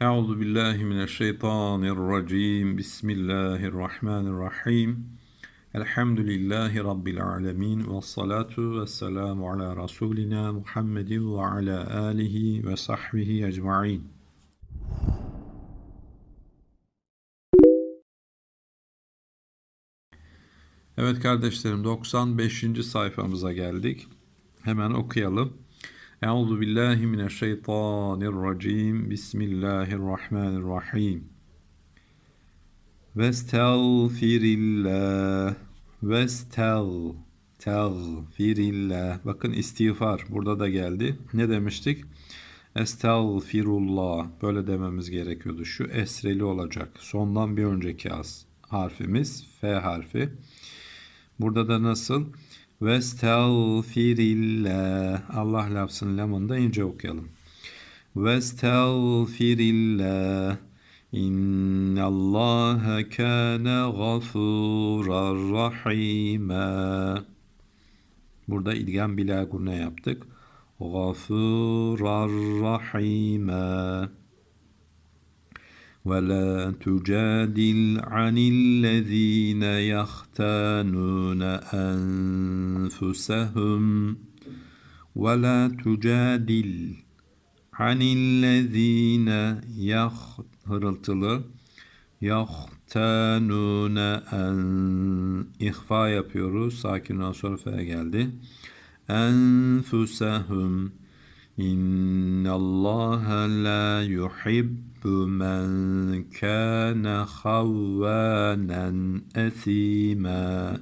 Euzu billahi mineşşeytanirracim. Bismillahirrahmanirrahim. Elhamdülillahi rabbil alamin ve salatu vesselamu ala rasulina Muhammedin ve ala alihi ve sahbihi ecmaîn. Evet kardeşlerim 95. sayfamıza geldik. Hemen okuyalım. Euzu billahi mineşşeytanirracim. Bismillahirrahmanirrahim. Vestağfirillah. Vestağ. Tağfirillah. Bakın istiğfar burada da geldi. Ne demiştik? Estağfirullah. Böyle dememiz gerekiyordu. Şu esreli olacak. Sondan bir önceki az harfimiz F harfi. Burada da nasıl? Vestağfirillah. Allah lafzın lamını da ince okuyalım. Vestağfirillah. İnnallâhe kâne gafûrar rahîmâ. Burada idgam bila gurne yaptık. Gafûrar rahîmâ. ولا تجادل عن الذين يختانون أنفسهم ولا تجادل عن الذين يخ hırıltılı yahtanune en ihfa yapıyoruz. Sakin sonra fe geldi. Enfusehum İnnallaha la yuhibbu men kana havvanen esima.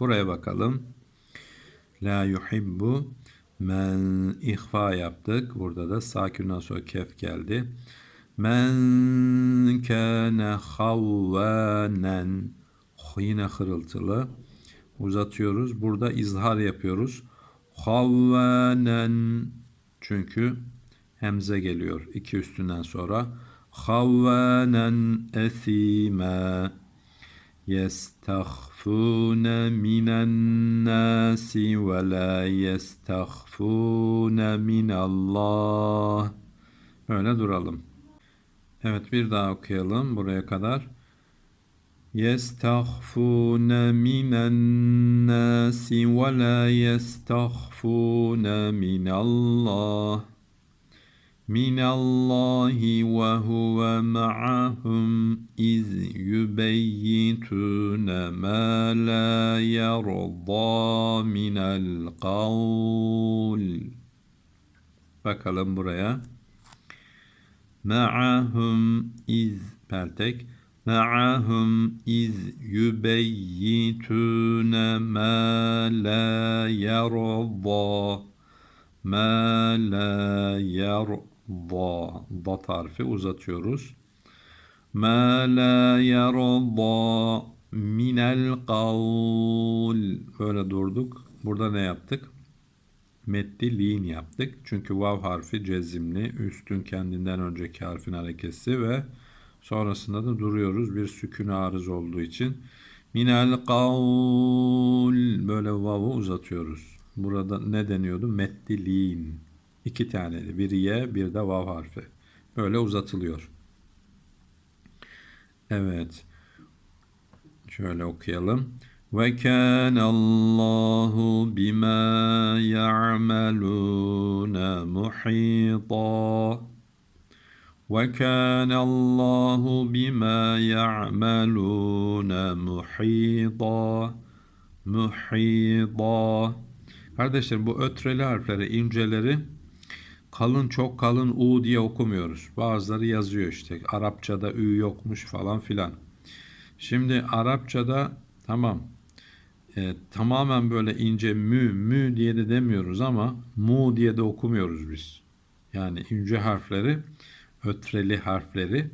Buraya bakalım. La yuhibbu men ihfa yaptık. Burada da sakinden sonra kef geldi. Men kana havvanen yine hırıltılı. Uzatıyoruz. Burada izhar yapıyoruz. Havvanen çünkü hemze geliyor iki üstünden sonra. Havvanen esime yestahfune minen nasi ve la yestahfune minallah. Böyle duralım. Evet bir daha okuyalım buraya kadar. يستخفون من الناس ولا يستخفون من الله من الله وهو معهم إذ يبيتون ما لا يرضى من القول Bakalım buraya. Ma'ahum iz peltek معهم إذ يبيتون ما لا يرضى ما لا يرضى da tarifi uzatıyoruz. Ma la yarda minel kavl böyle durduk. Burada ne yaptık? Metli lin yaptık. Çünkü vav harfi cezimli. Üstün kendinden önceki harfin harekesi ve Sonrasında da duruyoruz bir sükun arız olduğu için. Minel kavl böyle vavu uzatıyoruz. Burada ne deniyordu? Meddilin. İki taneli. Bir ye bir de vav harfi. Böyle uzatılıyor. Evet. Şöyle okuyalım. Ve kâne Allahu bima ya'melûne muhîtâ. وكان الله بما يعملون محيطا muhida. Kardeşler bu ötreli harfleri, inceleri kalın çok kalın u diye okumuyoruz. Bazıları yazıyor işte. Arapçada ü yokmuş falan filan. Şimdi Arapçada tamam e, tamamen böyle ince mü mü diye de demiyoruz ama mu diye de okumuyoruz biz. Yani ince harfleri ötreli harfleri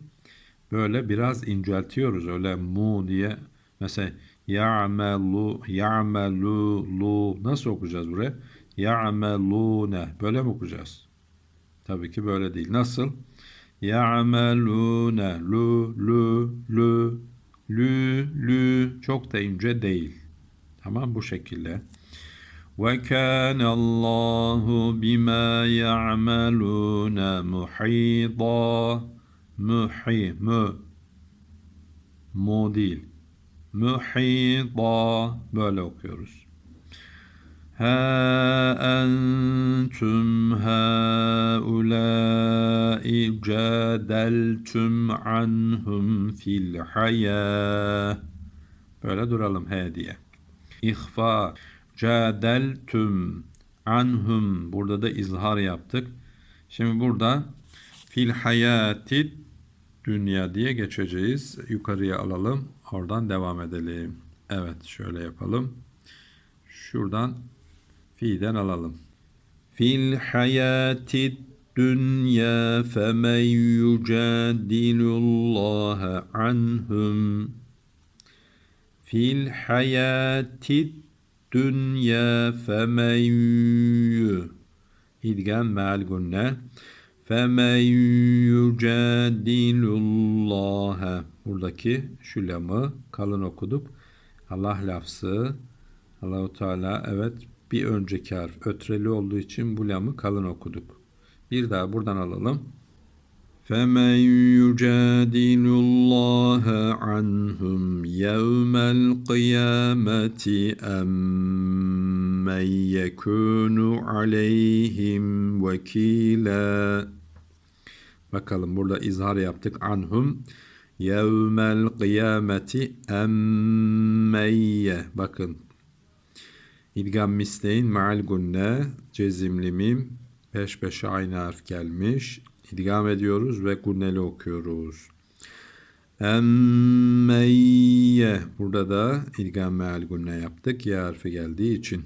böyle biraz inceltiyoruz. Öyle mu diye mesela ya'melu ya'melu lu nasıl okuyacağız buraya? Ya'melune böyle mi okuyacağız? Tabii ki böyle değil. Nasıl? Ya'melune lu lu lu lü lü çok da ince değil. Tamam bu şekilde. وكان الله بما يعملون محيطا. محيم موديل. محيطا. بلوكيروس ها أنتم هؤلاء جادلتم عنهم في الحياة. فلا درالهم هادية إخفاء Cadeltum anhum. Burada da izhar yaptık. Şimdi burada fil hayati dünya diye geçeceğiz. Yukarıya alalım. Oradan devam edelim. Evet şöyle yapalım. Şuradan fi'den alalım. Fil hayati dünya femen yucadilullaha anhum fil hayati dünya femen yu idgam me'al gunne femen yucadilullaha buradaki şu lamı kalın okuduk. Allah lafzı Allahu Teala evet bir önceki harf ötreli olduğu için bu lamı kalın okuduk. Bir daha buradan alalım. فَمَنْ يُجَادِلُ اللّٰهَ عَنْهُمْ يَوْمَ الْقِيَامَةِ أَمْ مَنْ يَكُونُ عَلَيْهِمْ وَكِيلًا Bakalım burada izhar yaptık. Anhum yevmel kıyameti emmeyye. Bakın. İdgam misleyin ma'al gunne cezimli mim peş peşe aynı harf gelmiş. İdgam ediyoruz ve gunneli okuyoruz. Emmeyye. Burada da idgam meal gunne yaptık. Ya harfi geldiği için.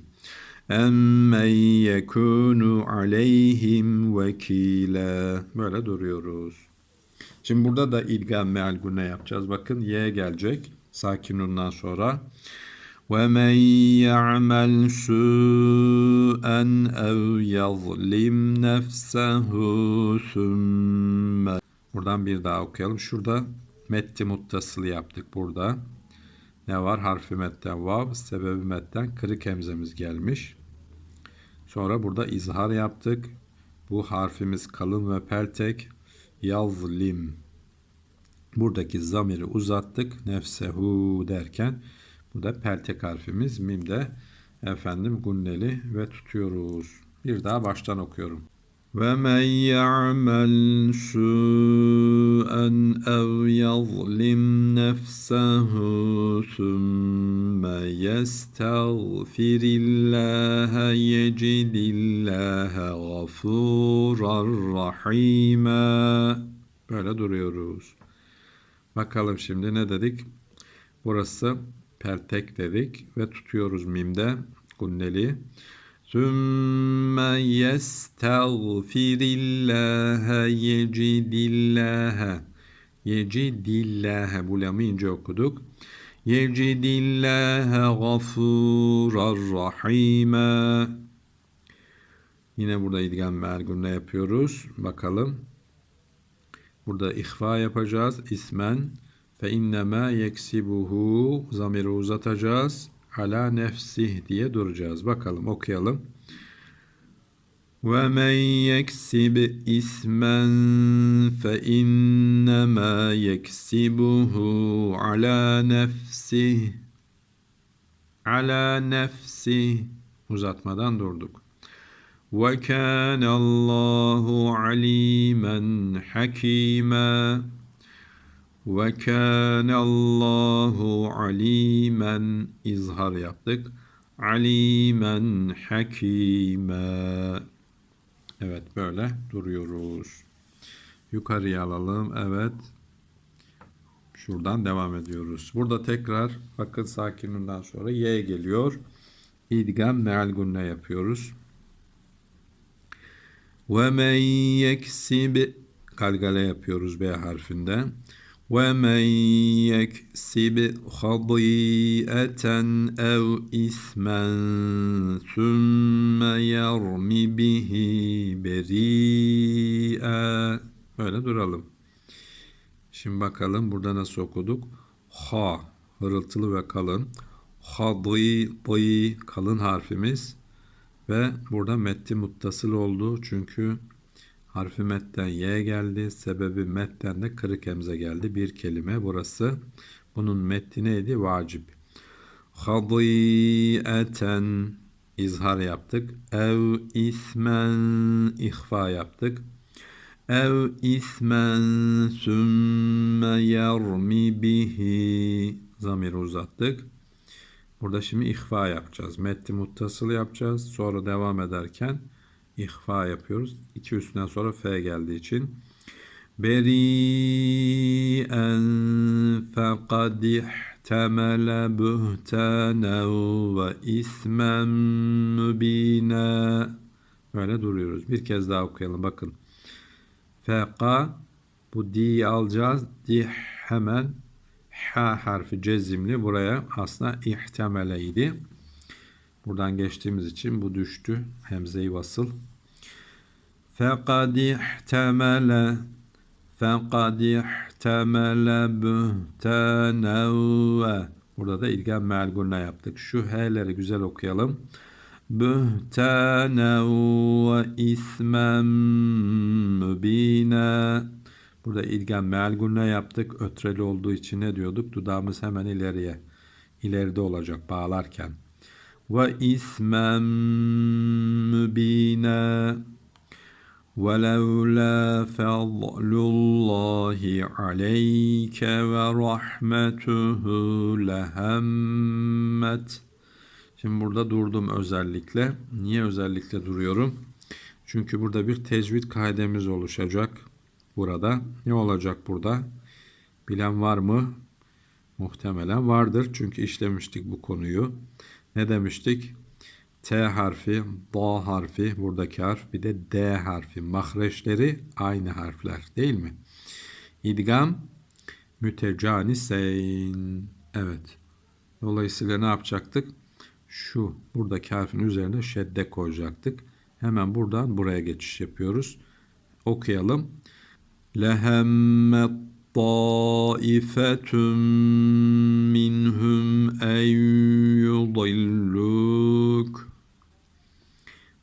Emmen yekunu aleyhim vekila. Böyle duruyoruz. Şimdi burada da idgam meal gunne yapacağız. Bakın ye gelecek. Sakinundan sonra. وَمَنْ يَعْمَلْ سُوءًا اَوْ يَظْلِمْ نَفْسَهُ ثُمَّ Buradan bir daha okuyalım. Şurada metti muttasılı yaptık burada. Ne var? Harfi metten vav, sebebi metten kırık hemzemiz gelmiş. Sonra burada izhar yaptık. Bu harfimiz kalın ve peltek. Yazlim. Buradaki zamiri uzattık. Nefsehu derken bu da peltek harfimiz. Mimde efendim gunneli ve tutuyoruz. Bir daha baştan okuyorum. Ve men ya'mel su'en ev yazlim nefsehu thumme yestağfirillaha yecidillâhe gafûrar rahîmâ. Böyle duruyoruz. Bakalım şimdi ne dedik? Burası pertek dedik ve tutuyoruz mimde gunneli. Sümme yestağfirillâhe yecidillâhe yecidillâhe bu lamı ince okuduk. Yecidillâhe gafûrar rahîmâ Yine burada idgam ve ergunle yapıyoruz. Bakalım. Burada ihfa yapacağız. İsmen fe innema yeksibuhu zamiri uzatacağız. Ala nefsih diye duracağız. Bakalım okuyalım. Yeksib ismen fe innema yeksibuhu ala nefsih ala nefsih uzatmadan durduk. Kana Allahu alimen hakima ve kana Allahu alimen izhar yaptık. Alimen hakime. Evet böyle duruyoruz. Yukarıya alalım. Evet. Şuradan devam ediyoruz. Burada tekrar bakın sakininden sonra y geliyor. İdgam meal gunne yapıyoruz. Ve men yeksib galgale yapıyoruz B harfinden. وَمَنْ يَكْسِبْ خَطِيئَةً أَوْ إِثْمًا ثُمَّ يَرْمِ بِهِ بَرِيئًا Böyle duralım. Şimdi bakalım burada nasıl okuduk. Ha, hırıltılı ve kalın. Hadi, di, kalın harfimiz. Ve burada metti muttasıl oldu. Çünkü Harfi metten Y geldi. Sebebi metten de kırık emze geldi. Bir kelime burası. Bunun metni neydi? Vacip. Hadi'eten izhar yaptık. Ev ismen ihfa yaptık. Ev ismen sümme yermi bihi zamiri uzattık. Burada şimdi ihfa yapacağız. Metni muttasıl yapacağız. Sonra devam ederken ihfa yapıyoruz. İki üstünden sonra F geldiği için. Beri'en fekad ihtemele buhtanen ve ismen mübine. Böyle duruyoruz. Bir kez daha okuyalım. Bakın. Feka bu di'yi alacağız. Dih hemen H harfi cezimli buraya aslında ihtemeleydi. Buradan geçtiğimiz için bu düştü. Hemze-i vasıl. İhtemele fekad ihtemele bühtene ve burada da ilgam me'al yaptık. Şu H'leri güzel okuyalım. Bühtene ve ismen mübine Burada ilgam meal gunne yaptık. Ötreli olduğu için ne diyorduk? Dudağımız hemen ileriye. ileride olacak bağlarken. Ve ismem mübine ولولا فضل الله عليك ورحمته لهمت Şimdi burada durdum özellikle. Niye özellikle duruyorum? Çünkü burada bir tecvid kaidemiz oluşacak burada. Ne olacak burada? Bilen var mı? Muhtemelen vardır. Çünkü işlemiştik bu konuyu. ne demiştik? T harfi, D harfi, buradaki harf bir de D harfi. Mahreçleri aynı harfler değil mi? İdgam mütecaniseyn. Evet. Dolayısıyla ne yapacaktık? Şu buradaki harfin üzerine şedde koyacaktık. Hemen buradan buraya geçiş yapıyoruz. Okuyalım. Lehemmet طائفة minhum en yudilluk.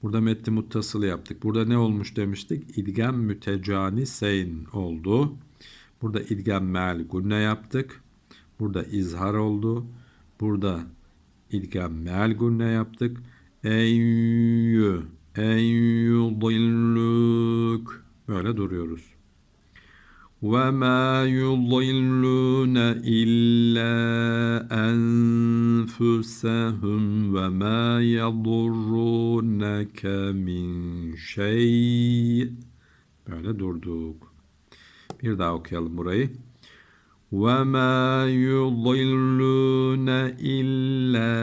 Burada metni muttasıl yaptık. Burada ne olmuş demiştik? İdgam mütecaniseyn oldu. Burada idgam meal gunne yaptık. Burada izhar oldu. Burada idgam meal gunne yaptık. Eyyü, eyyudilluk. Böyle duruyoruz. وما يضلون إلا أنفسهم وما يضرونك من şey böyle durduk. Bir daha okuyalım burayı. وَمَا يُضِلُّونَ إِلَّا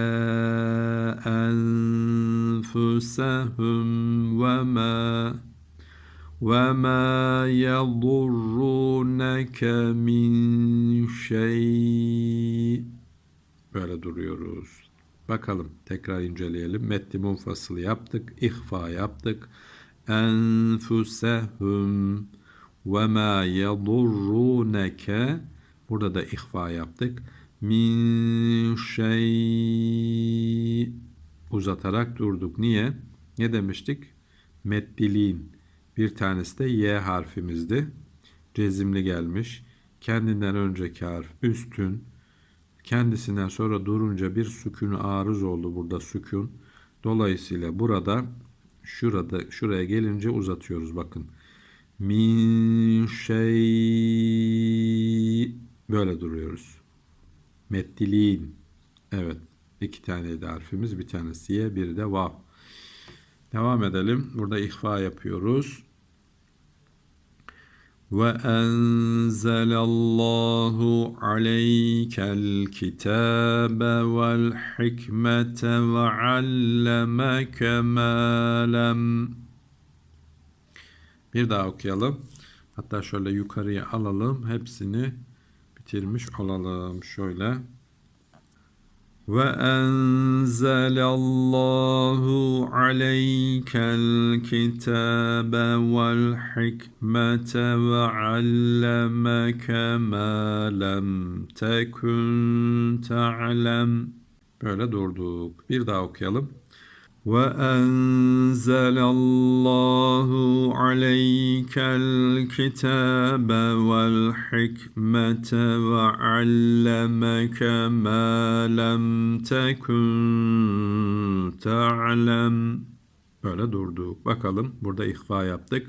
أَنفُسَهُمْ وَمَا وَمَا يَضُرُّونَكَ مِنْ şey Böyle duruyoruz. Bakalım tekrar inceleyelim. Metni munfasıl yaptık. ihfa yaptık. Enfusehum ve ma yedurruneke Burada da ihfa yaptık. Min şey uzatarak durduk. Niye? Ne demiştik? Meddiliğin bir tanesi de Y harfimizdi. Cezimli gelmiş. Kendinden önceki harf üstün. Kendisinden sonra durunca bir sükun arız oldu burada sükun. Dolayısıyla burada şurada şuraya gelince uzatıyoruz bakın. Min şey böyle duruyoruz. Meddiliğin. Evet. iki tane de harfimiz. Bir tanesi ye, biri de vav. Devam edelim. Burada ihfa yapıyoruz. وأنزل الله عليك الكتاب والحكمة وعلمك ما لم Bir daha okuyalım. Hatta şöyle yukarıya alalım. Hepsini bitirmiş olalım. Şöyle. وأنزل الله عليك الكتاب والحكمة وعلمك ما لم تكن تعلم Böyle durduk. Bir daha okuyalım. وأنزل الله عليك الكتاب والحكمة وعلمك ما لم تكن تعلم Böyle durduk. Bakalım burada ihfa yaptık.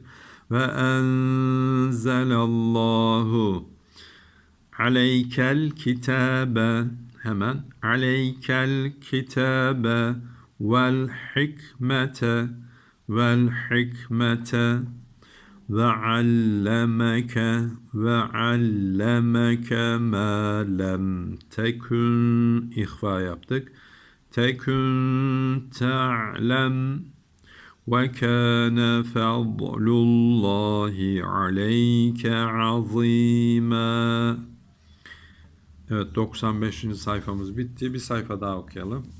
Ve enzelallahu aleykel kitabe hemen aleykel kitabe vel hikmete vel hikmete ve allemeke ve allemeke ma lem tekun ihfa yaptık. Tekun ta'lem ve kâne fadlullahi aleyke azîmâ. Evet 95. sayfamız bitti. Bir sayfa daha okuyalım.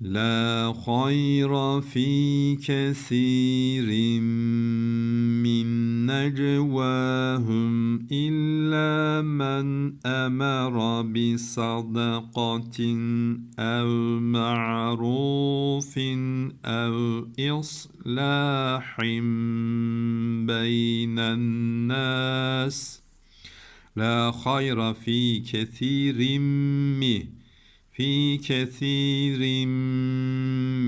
لا خير في كثير من نجواهم إلا من أمر بصدقة أو معروف أو إصلاح بين الناس. لا خير في كثير منه fi kesirin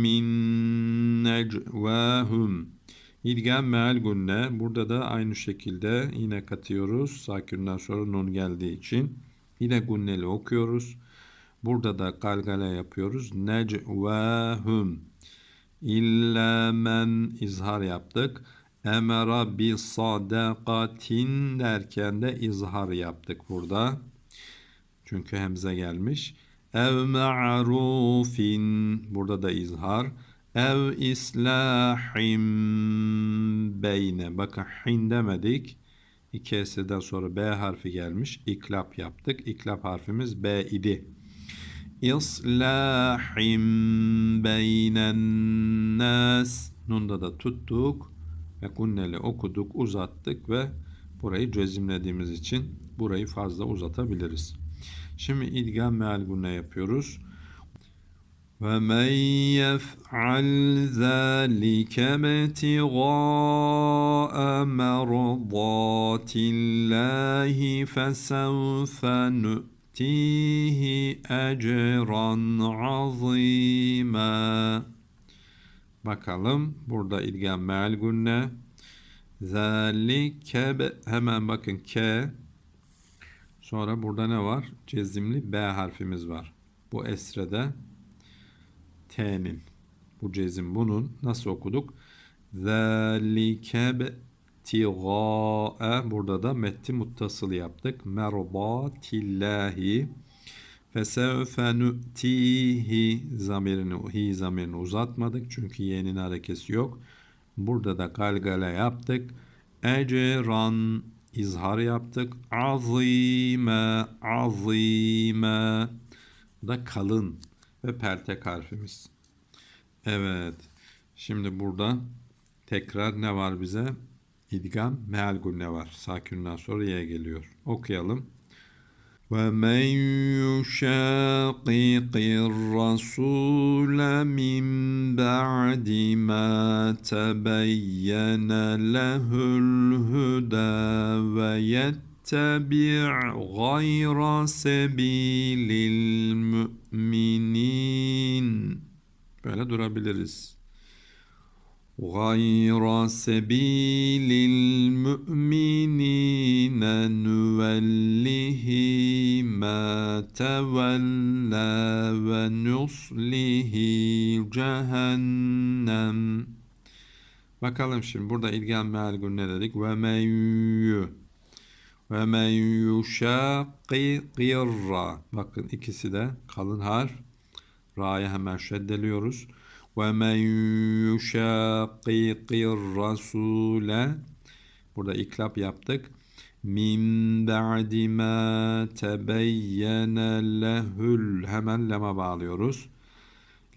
min necvahum. İdgam meal gunne. Burada da aynı şekilde yine katıyoruz. Sakinden sonra nun geldiği için. Yine gunneli okuyoruz. Burada da galgale yapıyoruz. Necvahum. İlla men izhar yaptık. Emera bi sadakatin derken de izhar yaptık burada. Çünkü hemze gelmiş ev ma'rufin. Burada da izhar. Ev islahim beyne. Bakın hin demedik. İki eseden sonra B harfi gelmiş. İklap yaptık. İklap harfimiz B idi. İslahim beynen nas. Nunda da tuttuk ve kunneli okuduk uzattık ve burayı cezimlediğimiz için burayı fazla uzatabiliriz. Şimdi idgam meal gunne yapıyoruz. Ve men yef'al zâlike ibtigâ'e merdâtillâhi fesevfe nu'tihi ecran azîmâ. Bakalım burada idgam meal gunne. Zâlike hemen bakın ke Sonra burada ne var? Cezimli B harfimiz var. Bu esrede T'nin. Bu cezim bunun. Nasıl okuduk? Zâlike tigâe. Burada da metti muttasıl yaptık. Merbâtillâhi. Fesevfe nu'tihi zamirini, hi zamirini uzatmadık. Çünkü ye'nin harekesi yok. Burada da galgale yaptık. Ecran izhar yaptık. Azime, azime. Bu da kalın ve pertek harfimiz. Evet. Şimdi burada tekrar ne var bize? İdgam, meal gunne var. Sakinden sonra ye geliyor. Okuyalım. ومن يشاقق الرسول من بعد ما تبين له الهدى ويتبع غير سبيل المؤمنين böyle durabiliriz. غير سبيل المؤمنين نوله ما تولى ونصله cehennem. Bakalım şimdi burada ilgam meal ne dedik? Ve men yu ve men yuşakikirra. Bakın ikisi de kalın harf. Ra'ya hemen şeddeliyoruz. وَمَنْ يُشَاقِقِ الرَّسُولَ Burada iklap yaptık. Min ba'di ma tebeyyene lehül hemen lema bağlıyoruz.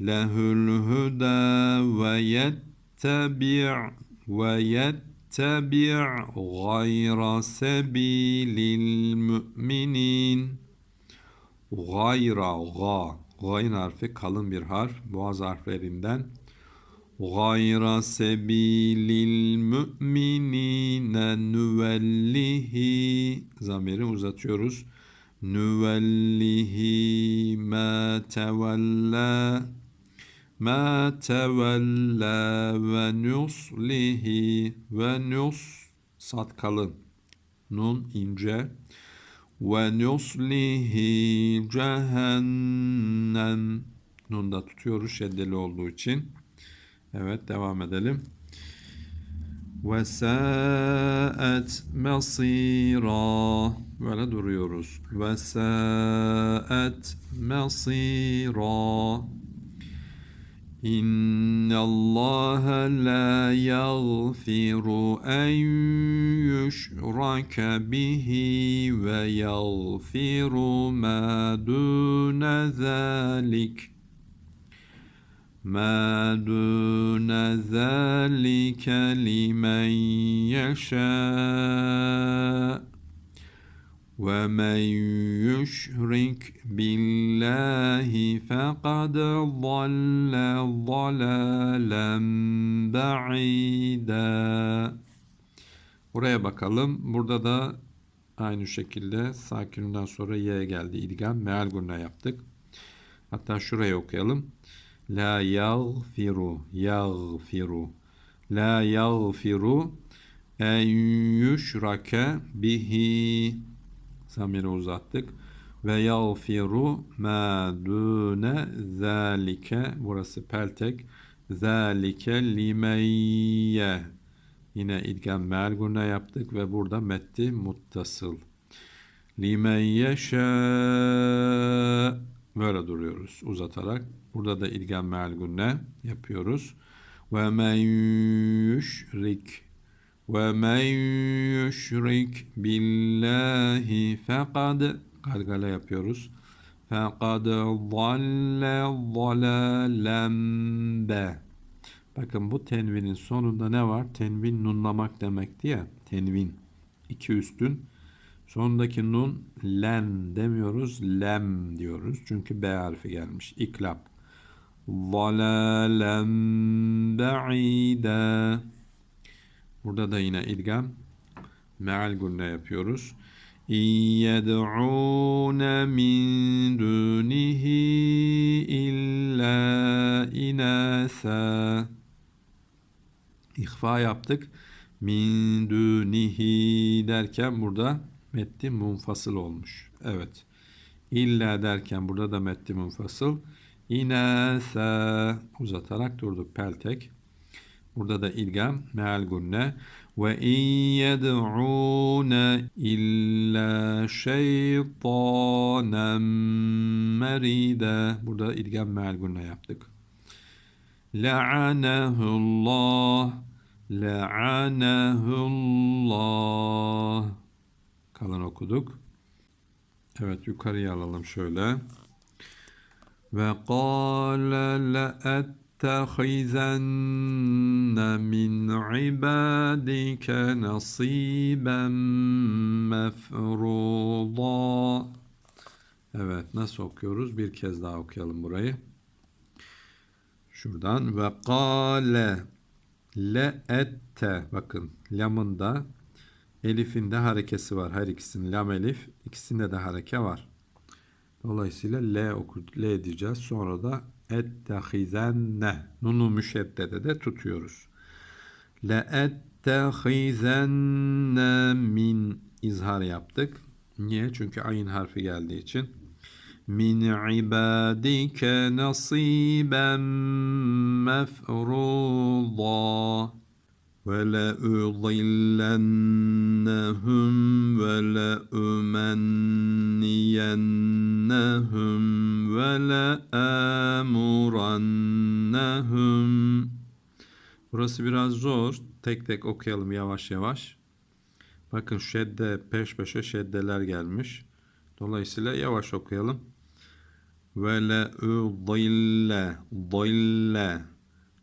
Lehül huda ve yettebi' ve yettebi' gayra sebilil müminin. Gayn harfi kalın bir harf. Boğaz harflerinden. Gayra sebilil müminine nüvellihi zamiri uzatıyoruz. Tevella ma tevella ve nuslihi ve nus sat kalın nun ince nuslihi cehennem nun da tutuyoruz şeddeli olduğu için. Evet devam edelim. sa'et masira böyle duruyoruz. sa'et masira إن الله لا يغفر أن يشرك به ويغفر ما دون ذلك ما دون ذلك لمن يشاء ومن يشرك بالله فقد ضل ضلالا بعيدا Buraya bakalım. Burada da aynı şekilde sakininden sonra y'ye geldi. İdgam meal gurna yaptık. Hatta şurayı okuyalım. La yaghfiru yaghfiru La yaghfiru en yushrake bihi Zamiri uzattık. Ve yağfiru ma dune zalike burası peltek. Zalike limeyye. Yine idgam meal gurna yaptık ve burada metti muttasıl. Limeyye böyle duruyoruz uzatarak. Burada da idgam meal yapıyoruz. Ve men yüşrik وَمَنْ يُشْرِكْ بِاللّٰهِ فَقَدْ Galgala yapıyoruz. فَقَدْ ضَلَّ ضَلَالًا be. Bakın bu tenvinin sonunda ne var? Tenvin nunlamak demekti ya. Tenvin. iki üstün. Sonundaki nun len demiyoruz. Lem diyoruz. Çünkü B harfi gelmiş. İklap. ضَلَالًا بَعِيدًا Burada da yine idgam meal gunne yapıyoruz. يَدْعُونَ مِنْ دُونِهِ إِلَّا إِنَاثًا İhfa yaptık. Min dunihi derken burada metti munfasıl olmuş. Evet. İlla derken burada da metti munfasıl. İnasa uzatarak durduk peltek. Burada da ilgam meal gunne ve in yed'ûne illa şeytanen meride burada ilgam meal gunne yaptık. La'anehullah La'anehullah Kalın okuduk. Evet yukarıya alalım şöyle. Ve kâle le'et لَأَتَّخِذَنَّ مِنْ عِبَادِكَ نَصِيبًا مَفْرُوضًا Evet nasıl okuyoruz? Bir kez daha okuyalım burayı. Şuradan ve kâle le ette bakın lamında elifinde harekesi var. Her ikisinin lam elif ikisinde de hareke var. Dolayısıyla L okut, L diyeceğiz. Sonra da ettehizenne nunu müşeddede de tutuyoruz. Le ettehizenne min izhar yaptık. Niye? Çünkü ayın harfi geldiği için. Min ibadike nasiben mefruḍa وَلَأُضِلَّنَّهُمْ وَلَأُمَنِّيَنَّهُمْ وَلَآمُرَنَّهُمْ Burası biraz zor. Tek tek okuyalım yavaş yavaş. Bakın şedde peş peşe şeddeler gelmiş. Dolayısıyla yavaş okuyalım. Ve le udille dille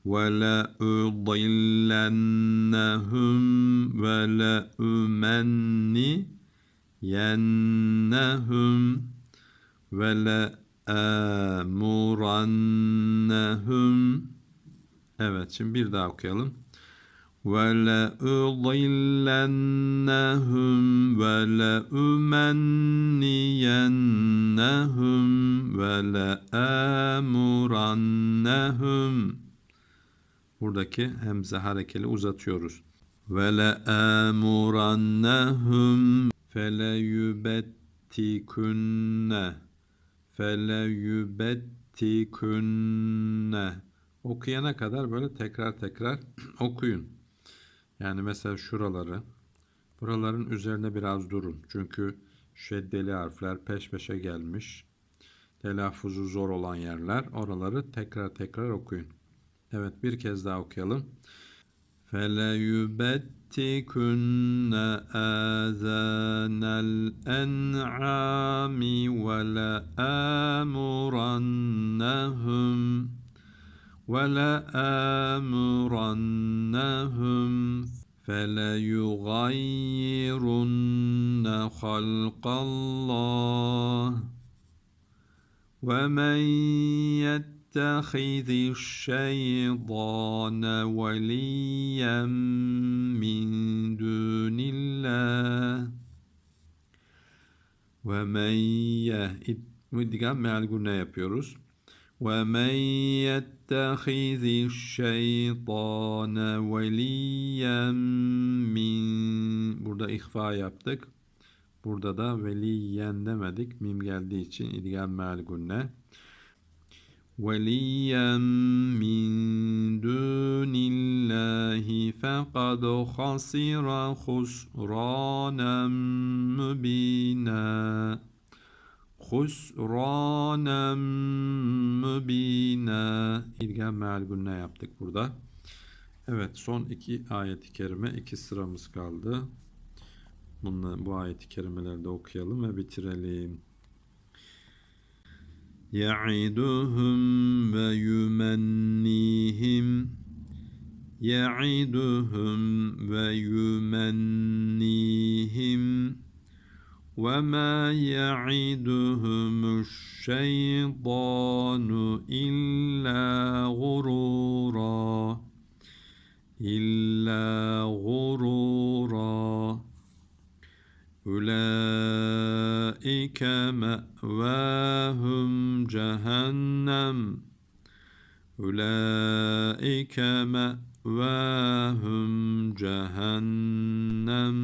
وَلَأُضِلَّنَّهُمْ وَلَأُمَنِّيَنَّهُمْ وَلَآمُرَنَّهُمْ amurannahum Evet şimdi bir daha okuyalım. Ve le udillennahum Buradaki hemze harekeli uzatıyoruz. Ve le amurannahum feleyubettikunne feleyubettikunne okuyana kadar böyle tekrar tekrar okuyun. Yani mesela şuraları buraların üzerine biraz durun. Çünkü şeddeli harfler peş peşe gelmiş. Telaffuzu zor olan yerler. Oraları tekrar tekrar okuyun. Evet bir kez daha okuyalım. فَلَيُبَتِّكُنَّ آذَانَ الْأَنْعَامِ وَلَآمُرَنَّهُمْ وَلَآمُرَنَّهُمْ فَلَيُغَيِّرُنَّ خَلْقَ اللَّهِ وَمَنْ يَتَّخِذِ الشَّيْطَانَ وَلِيًّا مِنْ دُونِ اللّٰهِ وَمَنْ يَهْدِ İdgam meal gurne yapıyoruz. وَمَنْ يَتَّخِذِ الشَّيْطَانَ وَلِيًّا مِنْ Burada ihfa yaptık. Burada da veliyen demedik. Mim geldiği için idgam meal gunne. وَلِيًّا مِنْ دُونِ اللّٰهِ فَقَدْ خَسِرَ خُسْرَانًا مُبِينًا خُسْرَانًا مُبِينًا İdgam meal gunne yaptık burada. Evet son iki ayet-i kerime iki sıramız kaldı. Bunları, bu ayet-i kerimeleri de okuyalım ve bitirelim. يعدهم ويمنيهم. يعدهم ويمنيهم. وما يعدهم الشيطان إلا غرورا. إلا غرورا. أولئك مأواهم جهنم أولئك مأواهم cehennem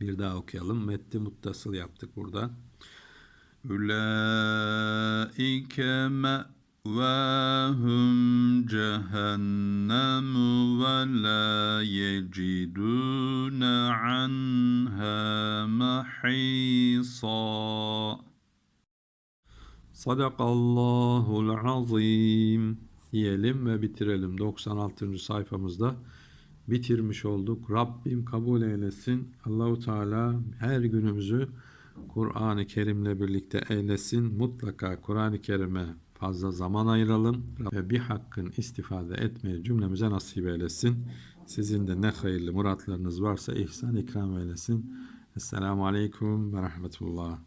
Bir daha okuyalım. Metni muttasıl yaptık burada. Ulaike ma'vahum cehennem ve la yecidune anha mahisa. Sadakallahul azim diyelim ve bitirelim. 96. sayfamızda bitirmiş olduk. Rabbim kabul eylesin. Allahu Teala her günümüzü Kur'an-ı Kerim'le birlikte eylesin. Mutlaka Kur'an-ı Kerim'e fazla zaman ayıralım ve bir hakkın istifade etmeyi cümlemize nasip eylesin. Sizin de ne hayırlı muratlarınız varsa ihsan ikram eylesin. Esselamu Aleyküm ve Rahmetullah.